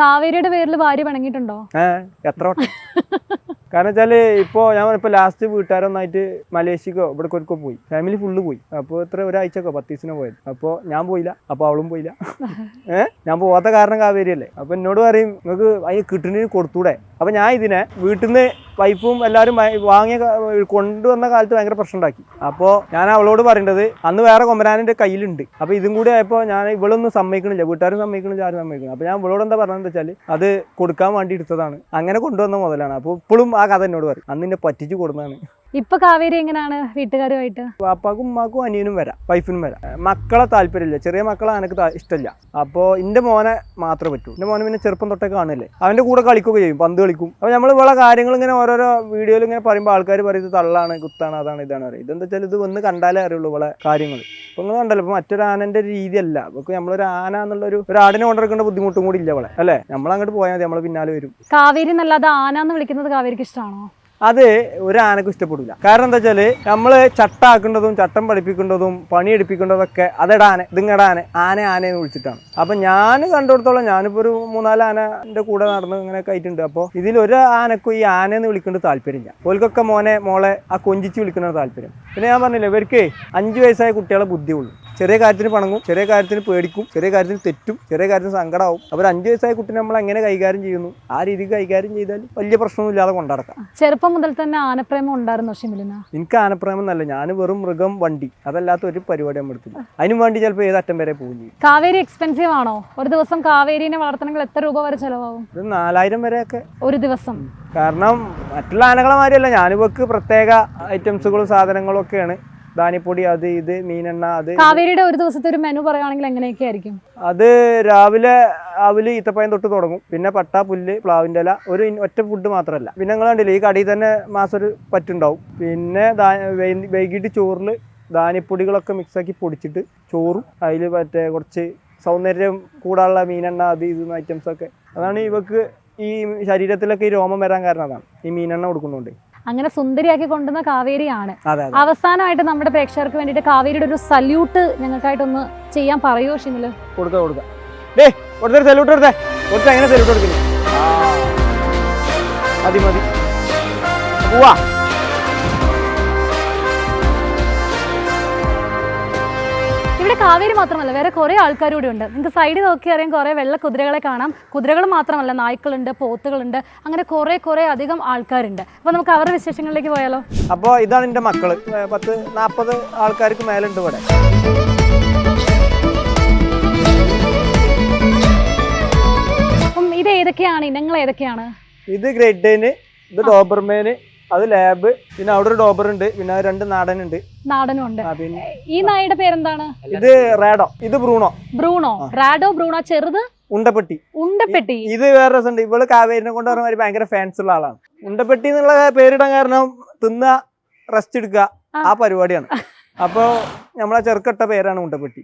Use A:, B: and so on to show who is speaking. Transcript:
A: കാവേരിയുടെ പേരിൽ പിണങ്ങിയിട്ടുണ്ടോ
B: ഏഹ് എത്ര കാരണം വെച്ചാൽ ഇപ്പോ ഞാൻ ഇപ്പൊ ലാസ്റ്റ് വീട്ടുകാരൊന്നായിട്ട് മലേഷ്യക്കോ ഇവിടെ കൊരുക്കോ പോയി. ഫാമിലി ഫുള്ള് പോയി. അപ്പോൾ ഇത്ര ഒരാഴ്ചക്കോ പത്ത് ദിവസത്തിനോ പോയത്. അപ്പോൾ ഞാൻ പോയില്ല. അപ്പോൾ അവളും പോയില്ല. ഏഹ് ഞാൻ പോവാത്ത കാരണം കാവേരി കാവേരിയല്ലേ. അപ്പൊ എന്നോട് പറയും നിങ്ങൾക്ക് അതിന് കിട്ടുന്നതിന് കൊടുത്തൂടെ? അപ്പൊ ഞാൻ ഇതിനെ വീട്ടിൽ നിന്ന് വൈഫും എല്ലാവരും വാങ്ങിയ കൊണ്ടുവന്ന കാലത്ത് ഭയങ്കര പ്രശ്നം ഉണ്ടാക്കി അപ്പോൾ ഞാൻ അവളോട് പറയേണ്ടത് അന്ന് വേറെ കൊമ്പനാനിന്റെ കയ്യിലുണ്ട്. അപ്പോൾ ഇതും കൂടി ആയപ്പോൾ ഞാൻ ഇവളൊന്നും സമ്മതിക്കണില്ല. വീട്ടുകാരും സമ്മതിക്കണില്ല ആരും സമ്മതിക്കണം അപ്പോൾ ഞാൻ ഇവളോട് എന്താ പറഞ്ഞതെന്ന് വെച്ചാൽ അത് കൊടുക്കാൻ വേണ്ടി എടുത്തതാണ്. അങ്ങനെ കൊണ്ടുവന്ന മുതലാണ്. അപ്പോൾ ഇപ്പോഴും ആ കഥ എന്നോട് പറയും. അന്ന് എന്നെ പറ്റിച്ച് കൊടുന്നതാണ്
A: ഇപ്പൊ കാവേരി എങ്ങനെയാണ് വീട്ടുകാരുമായിട്ട്?
B: പാപ്പാക്കും ഉമ്മാക്കും അനിയനും വരാം വൈഫിനും വരാം. മക്കളെ താല്പര്യമില്ല ചെറിയ മക്കളെ എനിക്ക് ഇഷ്ടമില്ല അപ്പോൾ എന്റെ മോനെ മാത്രമേ പറ്റൂ. എന്റെ മോനെ പിന്നെ ചെറുപ്പം തൊട്ടേ കാണില്ലേ? അവന്റെ കൂടെ കളിക്കുക ചെയ്യും പന്ത് കളിക്കും. അപ്പോൾ നമ്മൾ ഇവിടെ കാര്യങ്ങൾ ഇങ്ങനെ ഓരോരോ വീഡിയോയിൽ ഇങ്ങനെ പറയുമ്പോൾ ആൾക്കാർ പറയും ഇത് തള്ളാണ് കുത്താണ് അതാണ് ഇതാണ് പറയുക ഇതെന്താ വെച്ചാൽ ഇത് വന്ന് കണ്ടാലേ അറിയുള്ളൂ ഇവിടെ കാര്യങ്ങൾ ഇപ്പൊ നിങ്ങൾ കണ്ടല്ലോ ഇപ്പൊ മറ്റൊരു ആനന്റെ രീതിയല്ല. നമുക്ക് നമ്മളൊരു ആന എന്നുള്ള ഒരു ആടിനെ കൊണ്ടിരിക്കേണ്ട ബുദ്ധിമുട്ടും കൂടി ഇല്ല അവളെ അല്ലേ? നമ്മൾ അങ്ങോട്ട് പോയാൽ മതി നമ്മൾ പിന്നാലെ വരും.
A: കാവേരി എന്നല്ലാതെ ആന എന്ന് വിളിക്കുന്നത് കാവേരിക്ക് ഇഷ്ടമാണോ
B: അത് ഒരു ആനക്കും ഇഷ്ടപ്പെടില്ല കാരണം എന്താ വെച്ചാൽ നമ്മൾ ചട്ടാക്കേണ്ടതും ചട്ടം പഠിപ്പിക്കേണ്ടതും പണിയെടുപ്പിക്കേണ്ടതൊക്കെ അതെടാ ആന ഇതിങ്ങടാ ആന ആന ആനയെന്ന് വിളിച്ചിട്ടാണ്. അപ്പൊ ഞാൻ കണ്ടിടത്തോളം ഞാനിപ്പോ ഒരു മൂന്നാൽ ആനന്റെ കൂടെ നടന്ന് ഇങ്ങനെ ആയിട്ടുണ്ട്. അപ്പോൾ ഇതിൽ ഒരു ആനക്കും ഈ ആനയെന്ന് വിളിക്കേണ്ട താല്പര്യമില്ല. ഓൽക്കൊക്കെ മോനെ മോളെ ആ കൊഞ്ചിച്ച് വിളിക്കുന്ന താല്പര്യം. പിന്നെ ഞാൻ പറഞ്ഞില്ലേ ഇവർക്ക് അഞ്ചു വയസ്സായ കുട്ടികളെ ബുദ്ധിയുള്ളൂ. ചെറിയ കാര്യത്തിന് പണങ്ങും ചെറിയ കാര്യത്തിന് പേടിക്കും ചെറിയ കാര്യത്തിന് തെറ്റും ചെറിയ കാര്യത്തിന് സങ്കടമാവും അപ്പോൾ അഞ്ച് വയസ്സായ കുട്ടിനെ നമ്മൾ എങ്ങനെ കൈകാര്യം ചെയ്യുന്നു? ആ രീതിക്ക് കൈകാര്യം ചെയ്താൽ വലിയ പ്രശ്നമൊന്നും ഇല്ലാതെ കൊണ്ടടക്കാം.
A: ചെറുപ്പം മുതൽ തന്നെ ആനപ്രേമം ഉണ്ടായിരുന്നു ഷിമിലിന്?
B: എനിക്ക് ആനപ്രേമം എന്നല്ല ഞാൻ വെറും മൃഗം വണ്ടി അതല്ലാത്ത ഒരു പരിപാടി നമ്മൾ എടുത്തില്ല. അതിനു വേണ്ടി ചിലപ്പോൾ ഏത് അറ്റം വരെ പോകും ചെയ്യും.
A: കാവേരി എക്സ്പെൻസീവ് ആണോ? ഒരു ദിവസം കാവേരിനെ വളർത്തണമെങ്കിൽ എത്ര രൂപ വരെ ചെലവാകും?
B: ഒരു നാലായിരം വരെയൊക്കെ.
A: ഒരു ദിവസം.
B: കാരണം മറ്റുള്ള ആനകളെ മാതിരിയല്ല. ഞാനിവക്ക് പ്രത്യേക ഐറ്റംസുകളും സാധനങ്ങളും ഒക്കെയാണ്. ധാന്യപ്പൊടി അത് ഇത് മീനെണ്ണ അത്
A: കാവേരിയുടെ ഒരു ദിവസത്തെ ഒരു മെനു പറയുകയാണെങ്കിൽ എങ്ങനെയൊക്കെ ആയിരിക്കും?
B: അത് രാവിലെ രാവിലെ ഈത്തപ്പയം തൊട്ട് തുടങ്ങും. പിന്നെ പട്ട പുല്ല് പ്ലാവിന്റെ ഇല ഒരു ഒറ്റ ഫുഡ് മാത്രമല്ല. പിന്നെ നിങ്ങൾ കണ്ടില്ലേ ഈ കടയിൽ തന്നെ മാസം ഒരു പറ്റുണ്ടാവും. പിന്നെ വൈകിട്ട് ചോറിൽ ധാന്യപ്പൊടികളൊക്കെ മിക്സാക്കി പൊടിച്ചിട്ട് ചോറും അതിൽ മറ്റേ കുറച്ച് സൗന്ദര്യം കൂടാനുള്ള മീനെണ്ണ അത് ഇത് ഐറ്റംസൊക്കെ അതാണ് ഇവക്ക് ഈ ശരീരത്തിലൊക്കെ ഈ രോമം വരാൻ കാരണം അതാണ്. ഈ മീനെണ്ണ കൊടുക്കുന്നുണ്ട്.
A: അങ്ങനെ സുന്ദരിയാക്കി കൊണ്ടുവന്ന കാവേരിയാണ്. അവസാനമായിട്ട് നമ്മുടെ പ്രേക്ഷകർക്ക് വേണ്ടിയിട്ട് കാവേരിയുടെ ഒരു സല്യൂട്ട് ഞങ്ങൾക്കായിട്ടൊന്ന് ചെയ്യാൻ പറയുമോ ഷിമിൽ?
B: കൊടുക്ക കൊടുക്ക. ഡേ കൊടുത്തൊരു സല്യൂട്ട് കൊടുത്തേ. കൊടുത്ത എങ്ങനെ സല്യൂട്ട് കൊടുക്കുന്നു ആ. മതി മതി. പോവാ.
A: ഇവിടെ കാവേരി മാത്രമല്ല വേറെ കുറേ ആൾക്കാർ കൂടി ഉണ്ട്. നിങ്ങൾക്ക് സൈഡിൽ നോക്കി അറിയാം കുറേ വെള്ള കുതിരകളെ കാണാം. കുതിരകൾ മാത്രമല്ല നായ്ക്കളുണ്ട് പോത്തുകളുണ്ട് അങ്ങനെ കുറേ കുറേ അധികം ആൾക്കാരുണ്ട്. അപ്പോൾ നമുക്ക് അവരുടെ വിശേഷങ്ങളിലേക്ക് പോയാലോ?
B: അപ്പോൾ ഇതാണ് എന്റെ മക്കൾ. ഏ, പത്ത് നാൽപ്പത് ആൾക്കാർക്ക് മേലുണ്ട് ഇവിടെ.
A: ഇത് ഏതൊക്കെയാണ്? ഇനങ്ങൾ ഏതൊക്കെയാണ്?
B: ഇത് ഗ്രേറ്റ് ഡേന് ഇത് ഡോബർമേന് അത് ലാബ് പിന്നെ അവിടെ ഒരു ഡോബർ ഉണ്ട് പിന്നെ രണ്ട് നാടൻ
A: നാടനും ഉണ്ട്
B: ആ, പിന്നെ
A: ഈ നായുടെ പേരെന്താണ്?
B: ഇത് റാഡോ ഇത് ബ്രൂണോ.
A: ബ്രൂണോ? റാഡോ ബ്രൂണോ ചെറുത്?
B: ഉണ്ടപ്പെട്ടി.
A: ഉണ്ടപ്പെട്ടി.
B: ഇത് വേറെ രസമുണ്ട്. ഇവൾ കാവേരിനെ കൊണ്ട് പറഞ്ഞ ഭയങ്കര ഫാൻസ് ഉള്ള ആളാണ്. ഉണ്ടപ്പെട്ടി എന്നുള്ള പേരിടാൻ കാരണം തിന്ന റെസ്റ്റ് എടുക്കുക
A: ആ.
B: ആ പരിപാടിയാണ്. അപ്പോൾ നമ്മളെ ചെറുക്കട്ട പേരാണ് ഉണ്ടപ്പെട്ടി.